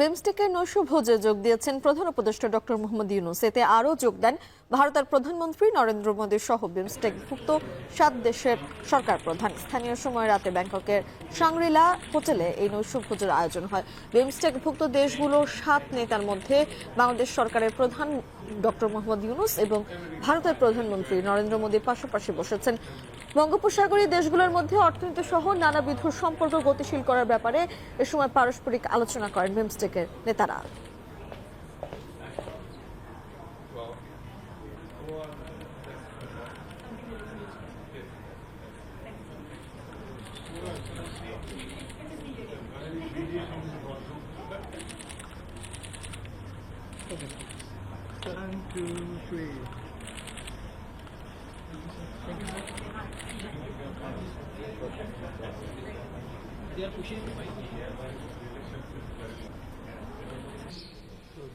বিমস্টেকের নৈশ ভোজে যোগ দিয়েছেন প্রধান উপদেষ্টা ডক্টর মোহাম্মদ ইউনুস। এতে আরও যোগ দেন ভারতের প্রধানমন্ত্রী নরেন্দ্র মোদী সহ বিমস্টেকভুক্ত সাত দেশের সরকার প্রধান। স্থানীয় সময় রাতে ব্যাংককের সাংরিলা হোটেলে এই নৈশ ভোজের আয়োজন হয়। বিমস্টেকভুক্ত দেশগুলোর সাত নেতার মধ্যে বাংলাদেশ সরকারের প্রধান ডক্টর মোহাম্মদ ইউনুস এবং ভারতের প্রধানমন্ত্রী নরেন্দ্র মোদীর পাশাপাশি বসেছেন। বঙ্গোপসাগরীয় দেশগুলোর মধ্যে অর্থনীতি সহ নানাবিধ সম্পর্ক গতিশীল করার ব্যাপারে এ সময় পারস্পরিক আলোচনা করেন বিমস্টেকের নেতারা One, two, three.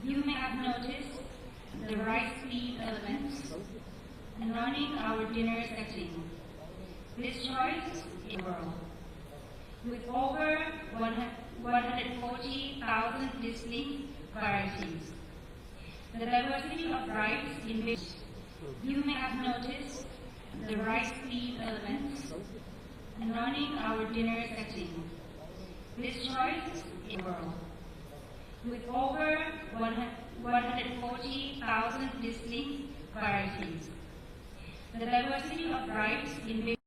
You may have noticed the rice meat elements adorning our dinner setting. This choice is world. With over 140,000 distinct varieties. The diversity of rice in which you may have noticed the rice meat elements adorning our dinner setting. This choice is world with over 140,000 distinct varieties. The diversity of rice in